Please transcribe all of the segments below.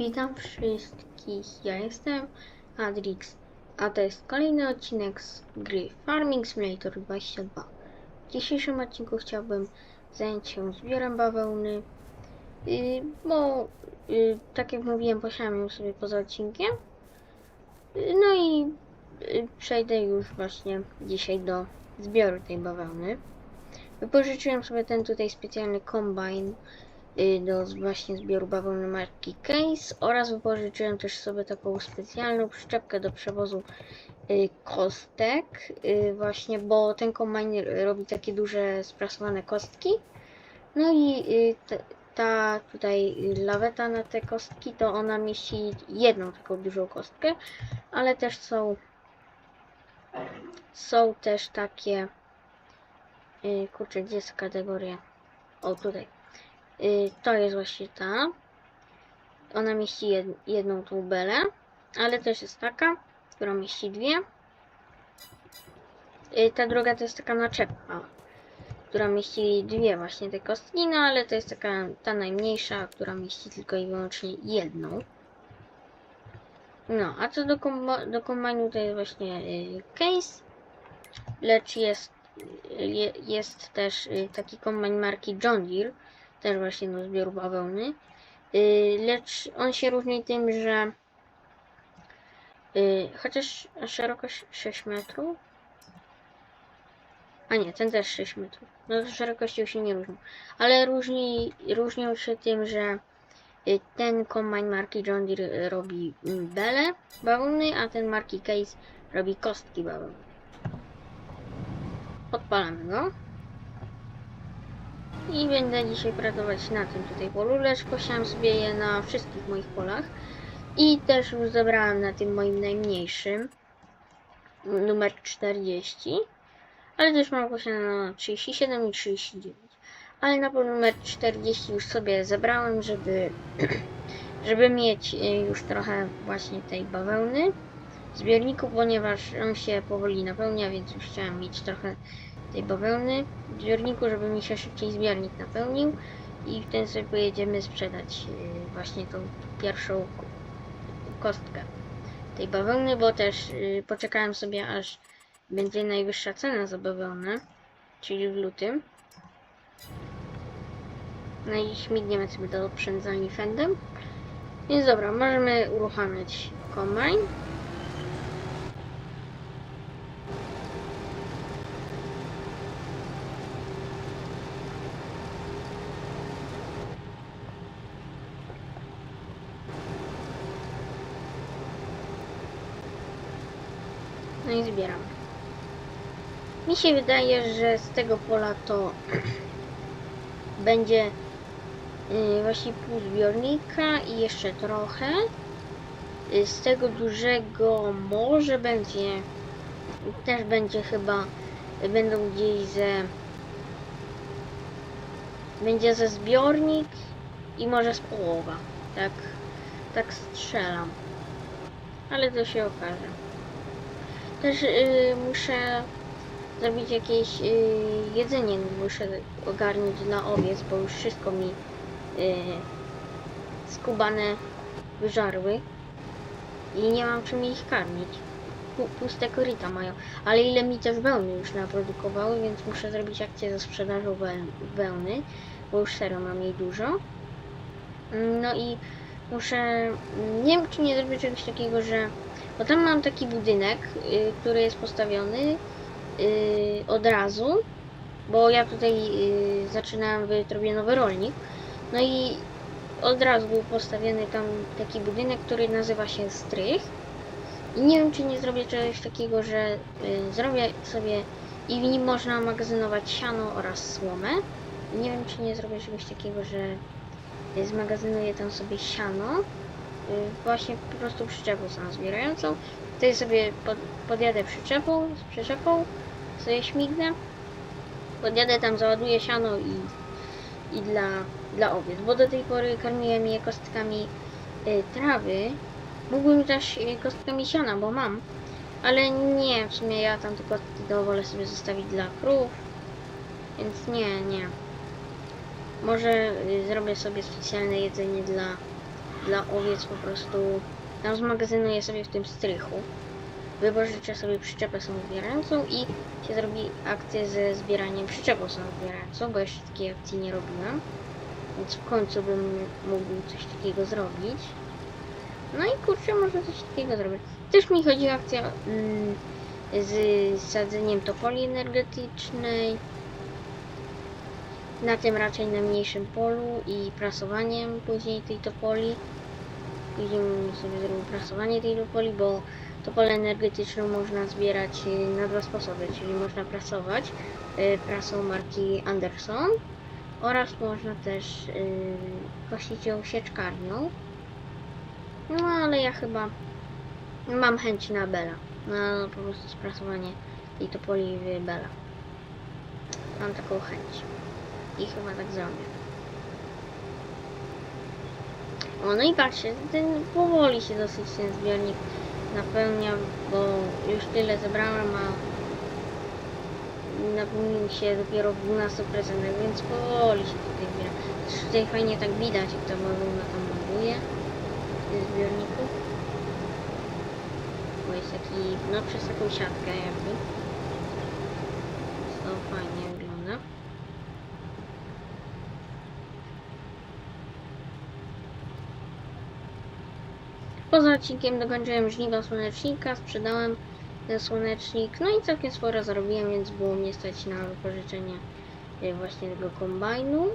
Witam wszystkich, ja jestem Adrix, a to jest kolejny odcinek z gry Farming Simulator 22. W dzisiejszym odcinku chciałbym zająć się zbiorem bawełny, yy, bo yy, tak jak mówiłem, posiadam ją sobie poza odcinkiem. Yy, no i yy, przejdę już właśnie dzisiaj do zbioru tej bawełny. Wypożyczyłem sobie ten tutaj specjalny kombajn do z- właśnie zbioru bawełny marki Case oraz wypożyczyłem też sobie taką specjalną przyczepkę do przewozu y, kostek y, właśnie, bo ten kombajn robi takie duże sprasowane kostki no i y, ta tutaj laweta na te kostki to ona mieści jedną taką dużą kostkę, ale też są są też takie y, kurczę, gdzie jest kategoria? O, tutaj. Y, to jest właśnie ta. Ona mieści jed, jedną tą belę, ale też jest taka, która mieści dwie. Y, ta druga to jest taka naczepka, która mieści dwie właśnie te kostki, no ale to jest taka ta najmniejsza, która mieści tylko i wyłącznie jedną. No, a co do, do kombajnu to jest właśnie y, case, lecz jest, je, jest też taki kombajn marki John Deere, też właśnie do zbioru bawełny. Yy, lecz on się różni tym, że yy, chociaż szerokość 6 metrów. A nie, ten też 6 metrów. No to szerokością się nie różnią. Ale różni, różnią się tym, że yy, ten kombajn marki John Deere robi bele bawełny, a ten marki Case robi kostki bawełny. Podpalamy go. I będę dzisiaj pracować na tym tutaj polu, lecz posiadam sobie je na wszystkich moich polach. I też już zebrałem na tym moim najmniejszym, numer 40. Ale też mam posiadane na 37 i 39. Ale na pewno numer 40 już sobie zebrałem, żeby, żeby mieć e, już trochę właśnie tej bawełny w zbiorniku, ponieważ on się powoli napełnia, więc już chciałem mieć trochę tej bawełny w zbiorniku, żeby mi się szybciej zbiornik napełnił i wtedy sobie pojedziemy sprzedać yy, właśnie tą pierwszą ko- kostkę tej bawełny, bo też yy, poczekałem sobie aż będzie najwyższa cena za bawełnę, czyli w lutym. No i śmigniemy sobie do oprzędzalni fendem. Więc dobra, możemy uruchamiać kombajn. No i zbieram. Mi się wydaje, że z tego pola to będzie yy, właśnie pół zbiornika i jeszcze trochę. Yy, Z tego dużego może będzie też będzie chyba będą gdzieś ze będzie ze zbiornik i może z połowa. Tak, tak strzelam. Ale to się okaże. Też y, muszę zrobić jakieś y, jedzenie, muszę ogarnąć dla owiec, bo już wszystko mi y, skubane wyżarły i nie mam czym ich karmić. Pu- Puste koryta mają, ale ile mi też wełny już naprodukowały, więc muszę zrobić akcję ze sprzedażą weł- wełny, bo już serio mam jej dużo. No i muszę, nie wiem czy nie zrobię czegoś takiego, że bo tam mam taki budynek, y, który jest postawiony y, od razu, bo ja tutaj y, zaczynałem w robię nowy rolnik. No i od razu był postawiony tam taki budynek, który nazywa się strych. I nie wiem, czy nie zrobię czegoś takiego, że y, zrobię sobie i w nim można magazynować siano oraz słomę. I nie wiem, czy nie zrobię czegoś takiego, że y, zmagazynuję tam sobie siano właśnie po prostu przyczepą samozbierającą. Wtedy sobie pod, podjadę przyczepą, z przyczepą, sobie śmignę, podjadę tam, załaduję siano i, i dla, dla owiec, bo do tej pory karmiłem je kostkami y, trawy. Mógłbym też y, kostkami siana, bo mam, ale nie, w sumie ja tam te kostki to wolę sobie zostawić dla krów, więc nie, nie. Może y, zrobię sobie specjalne jedzenie dla dla owiec po prostu tam zmagazynuję sobie w tym strychu. Wypożyczę sobie przyczepę samozbierającą i się zrobi akcję ze zbieraniem przyczepą samozbierającą, bo jeszcze takiej akcji nie robiłem. Więc w końcu bym mógł coś takiego zrobić. No i kurczę, może coś takiego zrobię. Też mi chodzi o akcję mm, z sadzeniem topoli energetycznej. Na tym raczej na mniejszym polu i prasowaniem później tej topoli. Później sobie zrobił prasowanie tej topoli, bo topolę energetyczną można zbierać y, na dwa sposoby, czyli można prasować y, prasą marki Anderson oraz można też y, kosić ją sieczkarnią. No ale ja chyba mam chęć na Bela, na po prostu sprasowanie tej topoli w Bela. Mam taką chęć i chyba tak zrobię. O, no i patrzcie, ten powoli się dosyć ten zbiornik napełnia, bo już tyle zebrałem, a napełnił się dopiero w 12%, więc powoli się tutaj zbiera. Tutaj fajnie tak widać, jak ta bawełna tam ląduje w zbiorniku. Bo jest taki, no przez taką siatkę jakby. To fajnie wygląda. Poza odcinkiem dokończyłem żniwa słonecznika, sprzedałem ten słonecznik, no i całkiem sporo zarobiłem, więc było mnie stać na wypożyczenie y, właśnie tego kombajnu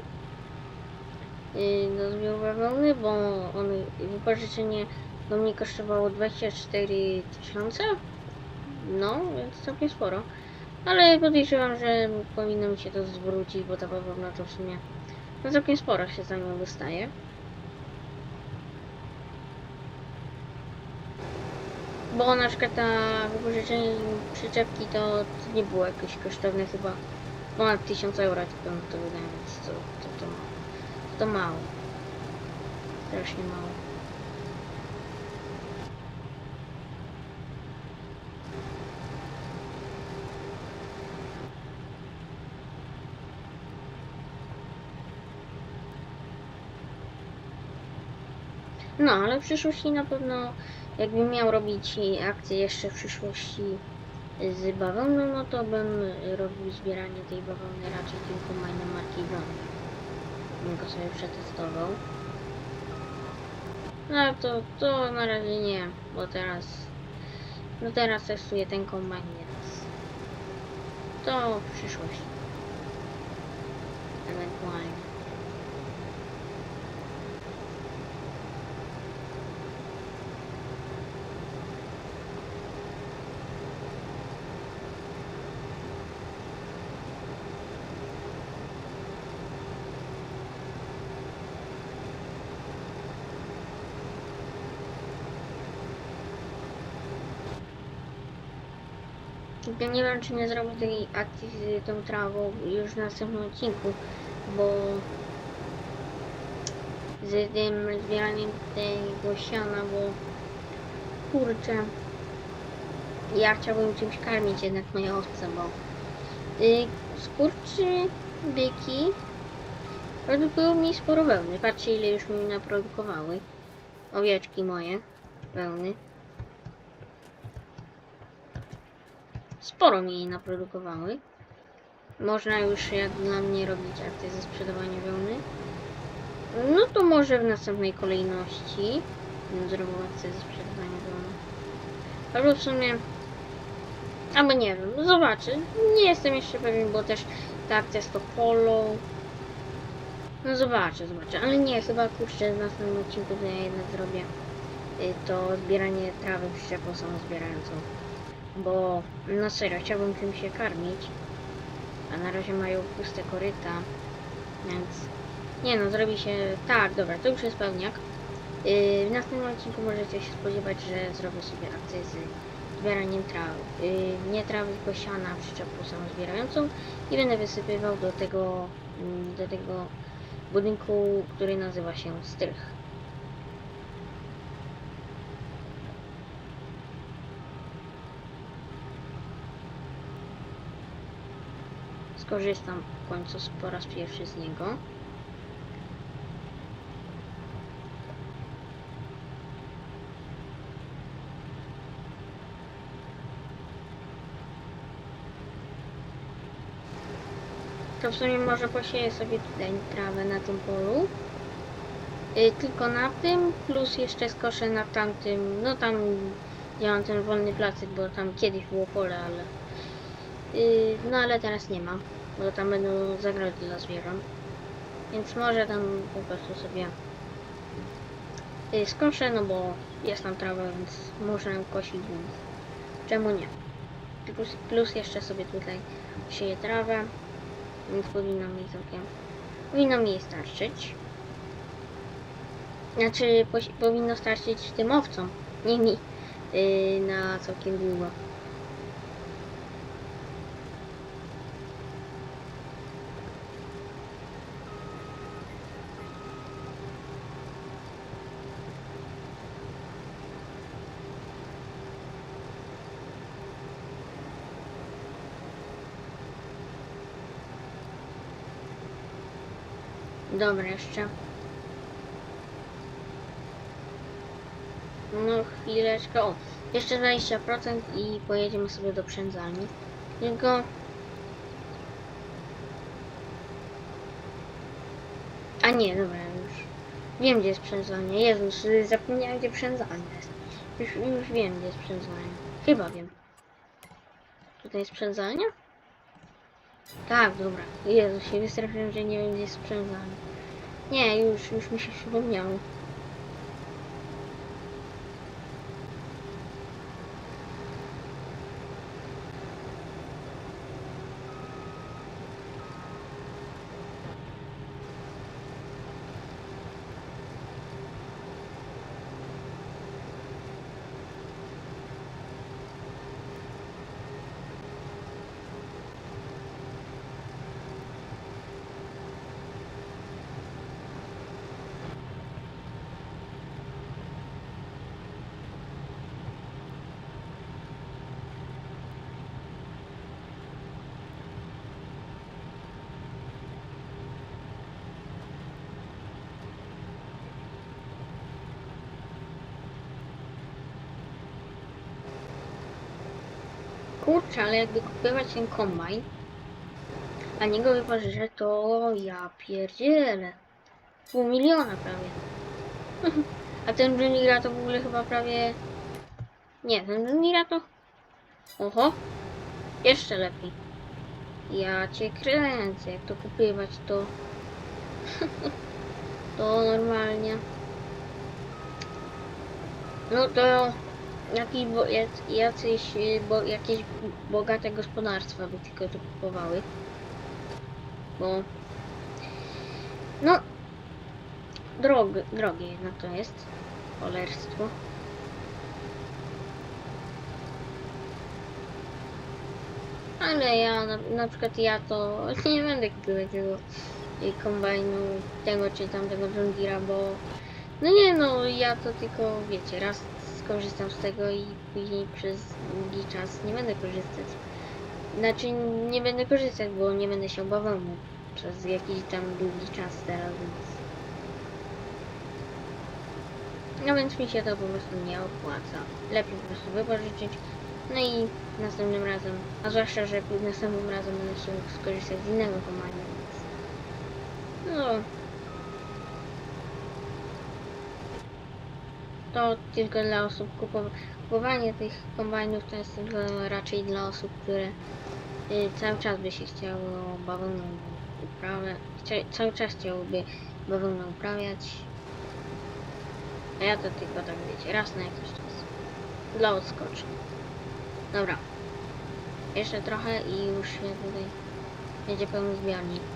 y, do zbioru bawełny, bo on, wypożyczenie do mnie kosztowało 24 tysiące, no, więc całkiem sporo. Ale podejrzewam, że powinno mi się to zwrócić, bo ta bawełna to w sumie no całkiem sporo się za nią dostaje. Bo na przykład ta wypożyczenie przyczepki to, nie było jakieś kosztowne chyba ponad 1000 euro, tylko to wydaje więc to, to, to, to mało. Strasznie mało. No, ale w przyszłości na pewno jakbym miał robić akcję jeszcze w przyszłości z bawełną, no to bym robił zbieranie tej bawełny raczej tym kombajnem marki Blond. Bym go sobie przetestował. No to, to na razie nie, bo teraz no teraz testuję ten kombajn, więc to w przyszłości. Ewentualnie. Tylko nie wiem, czy nie zrobię tej akcji z tą trawą już w następnym odcinku, bo z tym zbieraniem tego siana, bo kurczę, ja chciałbym czymś karmić jednak moje owce, bo y, skurczy byki produkują mi sporo wełny. Patrzcie ile już mi naprodukowały owieczki moje wełny. Sporo mi naprodukowały. Można już jak dla mnie robić akcję ze sprzedawania wełny. No to może w następnej kolejności bym zrobił akcję ze sprzedawania wełny. Albo w sumie... Albo nie wiem, zobaczę. Nie jestem jeszcze pewien, bo też ta akcja z Topolą. No zobaczę, zobaczę. Ale nie, chyba kurczę w następnym odcinku to ja jednak zrobię y, to zbieranie trawy przyczepą samozbierającą bo no serio, chciałbym czymś się karmić, a na razie mają puste koryta, więc nie no, zrobi się, tak, dobra, to już jest pewniak. Yy, w następnym odcinku możecie się spodziewać, że zrobię sobie akcję z zbieraniem trawy, yy, nie trawy, tylko siana przyczepą samozbierającą i będę wysypywał do tego, mm, do tego budynku, który nazywa się strych. Skorzystam w końcu po raz pierwszy z niego. To w sumie może posieję sobie tutaj trawę na tym polu. Y, tylko na tym, plus jeszcze skoszę na tamtym, no tam ja mam ten wolny placek, bo tam kiedyś było pole, ale y, no ale teraz nie ma, bo tam będą zagrody dla zwierząt. Więc może tam po prostu sobie y, skoszę, no bo jest tam trawa, więc można kosić, więc czemu nie? Plus, plus jeszcze sobie tutaj sieję trawę, więc powinno mi całkiem, powinno mi starczyć. Znaczy, powinno starczyć tym owcom, nie mi, yy, na całkiem długo. Dobra, jeszcze. No chwileczkę. O, jeszcze 20% i pojedziemy sobie do przędzalni. Tylko... A nie, dobra, już. Wiem gdzie jest przędzalnia. Jezus, zapomniałem gdzie przędzalnia jest. Już, już wiem gdzie jest przędzalnia. Chyba wiem. Tutaj jest przędzalnia? Tak, dobra. Jezu, się wystraszyłem, że nie wiem gdzie jest przędzalnia. Nie, już, już mi się przypomniało. Kurczę, ale jakby kupować ten kombajn, a nie go to ja pierdzielę. Pół miliona prawie. a ten Junira to w ogóle chyba prawie... Nie, ten Junira to... Oho, jeszcze lepiej. Ja cię kręcę, jak to kupywać, to... to normalnie. No to jakiś, bo, jac- jacyś, bo, jakieś bogate gospodarstwa by tylko to kupowały. Bo no drog, drogie jednak to jest cholerstwo. Ale ja na, na przykład ja to nie będę kupować tego y, kombajnu, tego czy tamtego John bo no nie no, ja to tylko wiecie, raz skorzystam z tego i później przez długi czas nie będę korzystać. Znaczy nie będę korzystać, bo nie będę się obawiał przez jakiś tam długi czas teraz, więc... No więc mi się to po prostu nie opłaca. Lepiej po prostu wypożyczyć. No i następnym razem, a zwłaszcza, że następnym razem będę się skorzystać z innego komania, więc... No, to tylko dla osób kupowa- kupowanie tych kombajnów to jest tylko raczej dla osób, które y, cały czas by się chciało bawełną uprawę, chcia, cały czas chciałoby bawełnę uprawiać. A ja to tylko tak wiecie, raz na jakiś czas. Dla odskoczni. Dobra. Jeszcze trochę i już się tutaj będzie pełny zbiornik.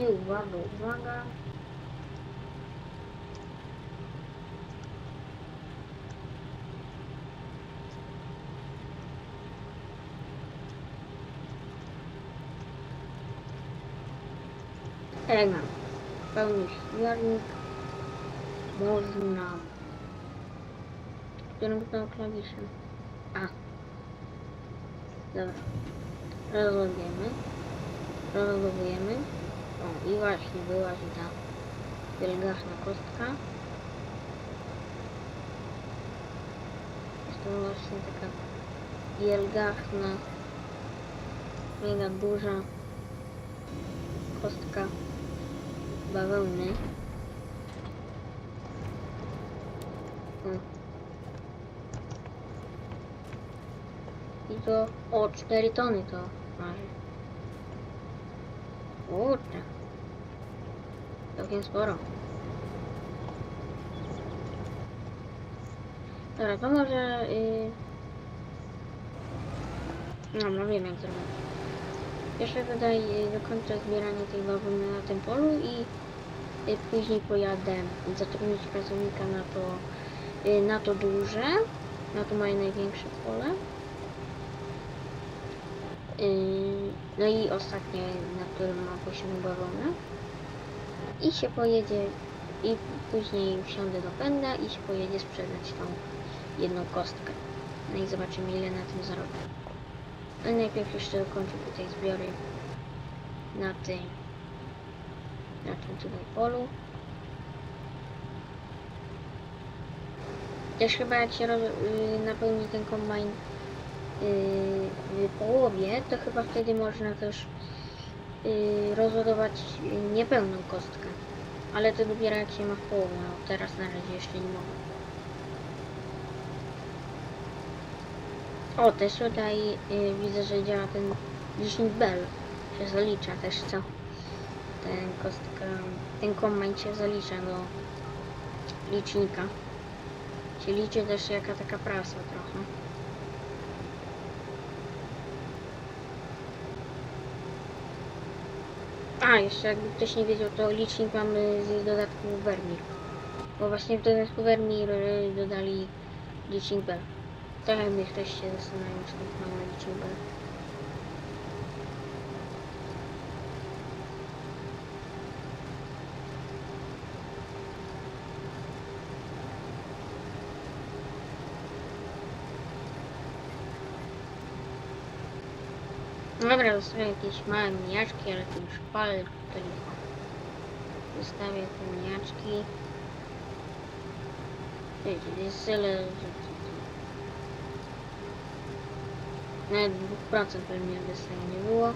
I uwaga, uwaga. Element. Pełny zbiornik. Można. Którym to klawiszem? A. Dobra. Rozładujemy. Rozładowujemy. O, i właśnie wyłazi ta wielgachna kostka. Jest to właśnie taka wielgachna, mega duża kostka bawełny. I to o 4 tony to waży. Kurczę. Całkiem sporo. Dobra, to może... No, no wiem jak zrobić. Jeszcze tutaj dokończę zbieranie tej bawełny na tym polu i yy, później pojadę zatrudnić pracownika na to, yy, na to duże, na to moje największe pole. No i ostatnie, na którym mam posiadam bawełnę. I się pojedzie, i później wsiądę do pęda i się pojedzie sprzedać tą jedną kostkę. No i zobaczymy ile na tym zarobię. Ale najpierw jeszcze dokończę tutaj zbiory na tej, na tym tutaj polu. Też chyba jak się yy, napełni ten kombajn w połowie, to chyba wtedy można też yy, rozładować niepełną kostkę. Ale to dopiero jak się ma w połowie, no teraz na razie jeszcze nie mogę. O, też tutaj yy, widzę, że działa ten licznik bell. Się zalicza też co. Ten kostka, ten kombajn się zalicza do licznika. Się liczy też jaka taka prasa trochę. A, jeszcze jakby ktoś nie wiedział, to licznik mamy z dodatku Vermir. Bo właśnie w dodatku Vermir y, dodali licznik Bell. Tak jakby ktoś się zastanawiał, skąd mamy licznik Bell. Dobra, zostawię jakieś małe miniaczki, ale już palę, to. Zostawię te miniaczki. Wiecie, jest tyle, że... Nawet 2% pewnie by z tego nie było.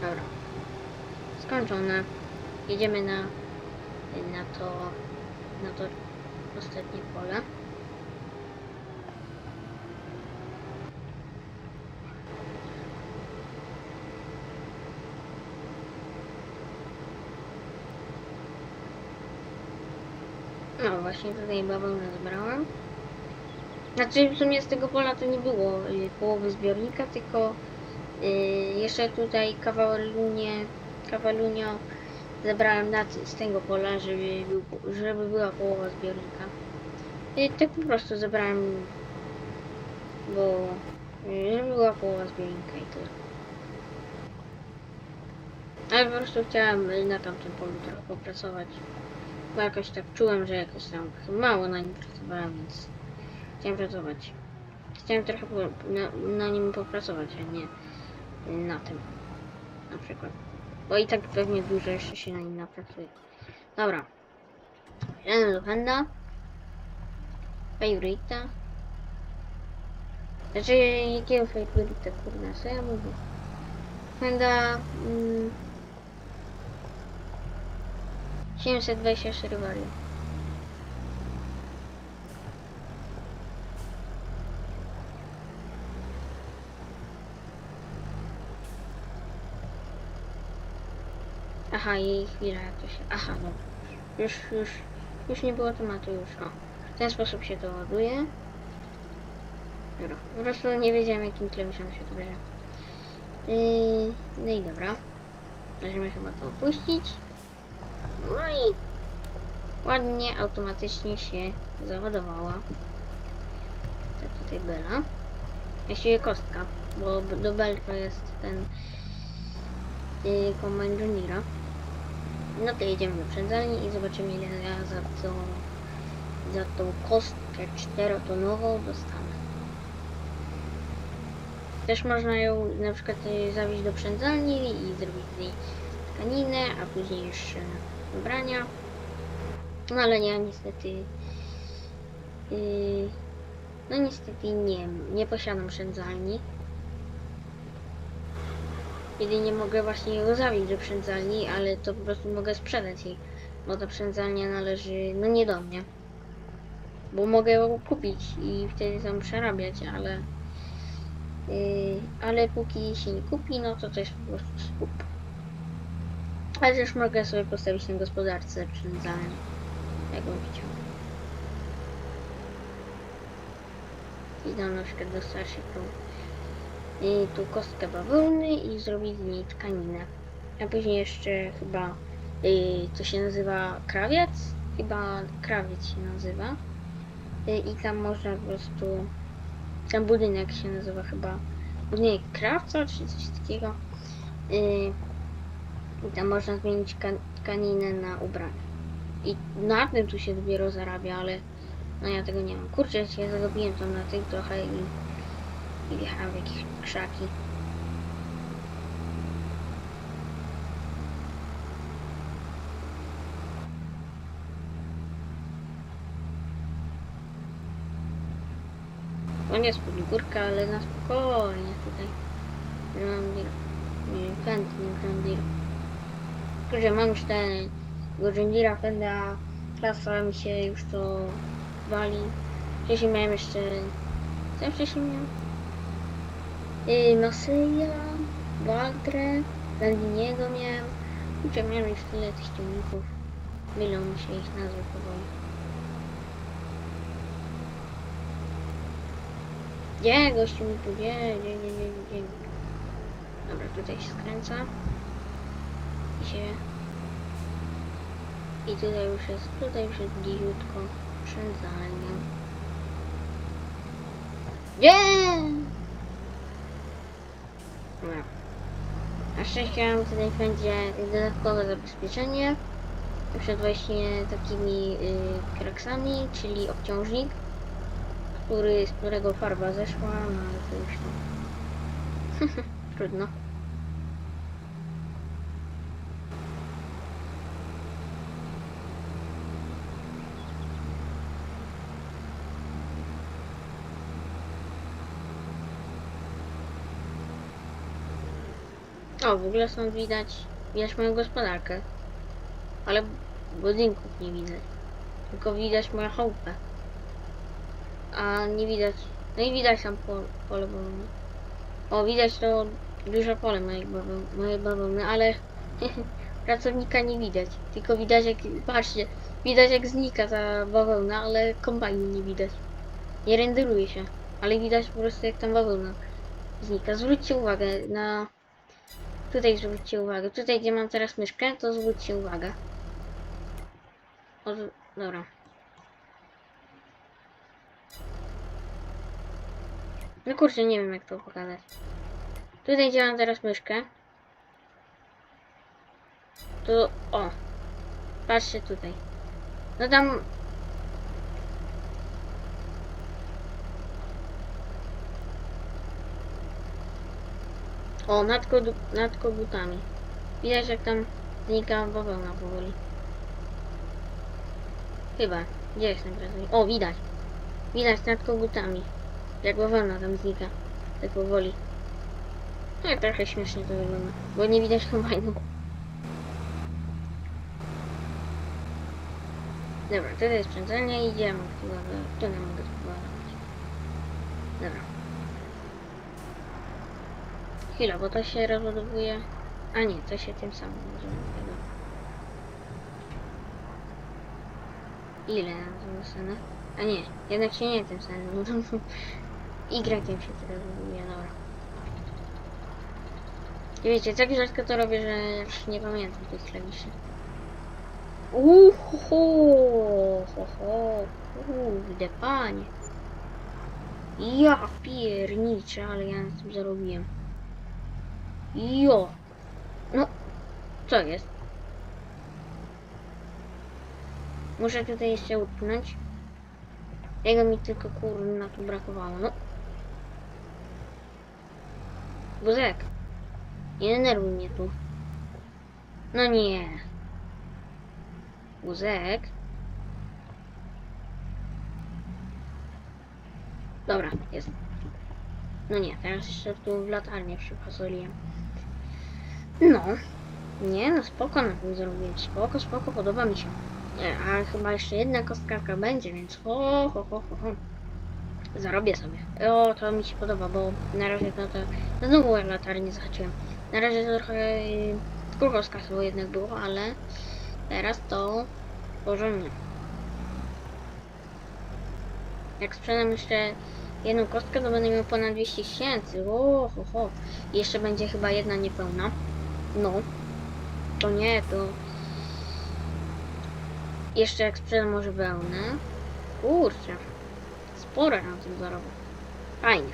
Dobra. Skończone. Jedziemy na, na to, na to ostatnie pole. No właśnie tutaj bawełnę zebrałem. Znaczy w sumie z tego pola to nie było y, połowy zbiornika, tylko y, jeszcze tutaj kawalunie, kawalunio zebrałem z tego pola, żeby, był, żeby była połowa zbiornika. I tak po prostu zebrałem, bo y, żeby była połowa zbiornika i tyle. Ale po prostu chciałem na tamtym polu trochę popracować. Bo jakoś tak czułem, że jakoś tam mało na nim pracowałem, więc chciałem pracować. Chciałem trochę na, na nim popracować, a nie na tym. Na przykład. Bo i tak pewnie dużo jeszcze się na nim napracuje. Dobra. Jadę do Henda. Favorita. Znaczy, jakiego favorita, kurna, co ja mówię? Henda... Mm, 724 wariant. Aha, i chwila jak to się... Aha, no. Już, już, już nie było tematu już. O. W ten sposób się to ładuje. Dobra. Po prostu nie wiedziałem jakim klawiszem się to bierze. Yy, no i dobra. Możemy chyba to opuścić. No i ładnie, automatycznie się załadowała. To tutaj Bela. Właściwie kostka, bo do Bel to jest ten yy, Command Juniora. No to jedziemy do przędzalni i zobaczymy ile ja za to za tą kostkę czterotonową dostanę. Też można ją na przykład y, zawieźć do przędzalni i zrobić z niej tkaninę, a później jeszcze ubrania. No ale ja niestety yy, no niestety nie, nie posiadam przędzalni. Jedynie mogę właśnie ją zawieźć do przędzalni, ale to po prostu mogę sprzedać jej, bo ta przędzalnia należy, no nie do mnie. Bo mogę ją kupić i wtedy tam przerabiać, ale Yy, ale póki się nie kupi, no to jest po prostu skup. Ale też mogę sobie postawić na gospodarce przędzalni, jakbym chciał. I przykład dostarczyć tą, yy, tą kostkę bawełny i zrobić z niej tkaninę. A później jeszcze chyba, yy, to się nazywa krawiec? Chyba krawiec się nazywa. Yy, I tam można po prostu ten budynek się nazywa chyba budynek krawca czy coś takiego. Yy, I tam można zmienić ka- tkaninę na ubranie. I na tym tu się dopiero zarabia, ale no ja tego nie mam. Kurczę, ja się zarobiłem tam na tych trochę i, i wjechałem w jakieś krzaki. To nie jest górka, ale na spokojnie tutaj. John Deere. Nie, Fendt, nie John Kurczę, mam już John Deere'a, Fenda, klasa mi się już to wali. Wcześniej miałem jeszcze... Co ja wcześniej miałem? Yy, Masyja, Valtre, Landiniego miałem. Kurczę, miałem już tyle tych ciągników. Mylą mi się ich nazwy powoli. Gdzie gościu mi tu, gdzie, gdzie, gdzie, gdzie, gdzie? Dobra, tutaj się skręca. Się... I tutaj już jest, tutaj już jest bliziutko przędzalnia. Gdzie? Dobra. Na szczęście mam tutaj będzie dodatkowe zabezpieczenie przed właśnie takimi y, kraksami, czyli obciążnik który, z którego farba zeszła, no ale to już tam. Trudno. O, w ogóle stąd widać, widać moją gospodarkę. Ale budynków nie widać. Tylko widać moją chałupę a nie widać. No i widać tam pole, pole bawełny. O, widać to duże pole mojej mojej bawełny ale pracownika nie widać. Tylko widać jak, patrzcie, widać jak znika ta bawełna, ale kombajnu nie widać. Nie renderuje się, ale widać po prostu jak tam bawełna znika. Zwróćcie uwagę na... Tutaj zwróćcie uwagę. Tutaj gdzie mam teraz myszkę, to zwróćcie uwagę. Dobra. No kurczę, nie wiem jak to pokazać. Tutaj działam teraz myszkę. To, o. Patrzcie tutaj. No tam... O, nad, nad kogutami. Widać jak tam znika bawełna powoli. Chyba. Gdzie jest pracownik? O, widać. Widać nad kogutami. Jak bawełna tam znika. Tak powoli. No i trochę śmiesznie to wygląda. Bo nie widać kombajnu. Dobra, tutaj jest sprzędzenie i idziemy. Tu nie mogę spróbować. Dobra. Chwila, bo to się rozładowuje... A nie, to się tym samym rozładowuje. Ile na scenę? A nie, jednak się nie tym samym. Y się teraz rozumie, dobra. I wiecie, tak rzadko to robię, że już nie pamiętam tych klawiszy. Uhu, ho, ho, kurde, panie. Ja pierniczę, ale ja na tym zarobiłem. Jo. No, co jest? Muszę tutaj jeszcze utknąć. Jego mi tylko kurna tu brakowało, no. Buzek. Nie denerwuj mnie tu. No nie. Buzek. Dobra, jest. No nie, teraz jeszcze tu w latarnię przypasoliłem. No. Nie, no spoko na tym zrobiłem. Spoko, spoko, podoba mi się. Nie, a chyba jeszcze jedna kostkawka będzie, więc ho, ho, ho, ho, ho. Zarobię sobie. O, to mi się podoba, bo na razie no to... No znowu latarnię zahaczyłem. Na razie to trochę yy, kółko z jednak było, ale teraz to porządnie. Jak sprzedam jeszcze jedną kostkę, to będę miał ponad 200 tysięcy. O, ho, ho. Jeszcze będzie chyba jedna niepełna. No. To nie, to... Jeszcze jak sprzedam może wełnę. Kurczę. Sporo na tym zarobię. Fajnie.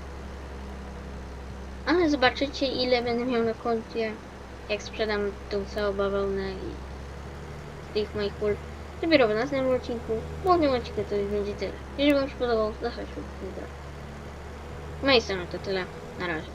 Ale zobaczycie ile będę miał na koncie, jak sprzedam tą całą bawełnę i tych moich pól. Dopiero w następnym odcinku, w tym odcinku to już będzie tyle. Jeżeli wam się podobał, zostawcie łapkę w. Z mojej strony to tyle. Na razie.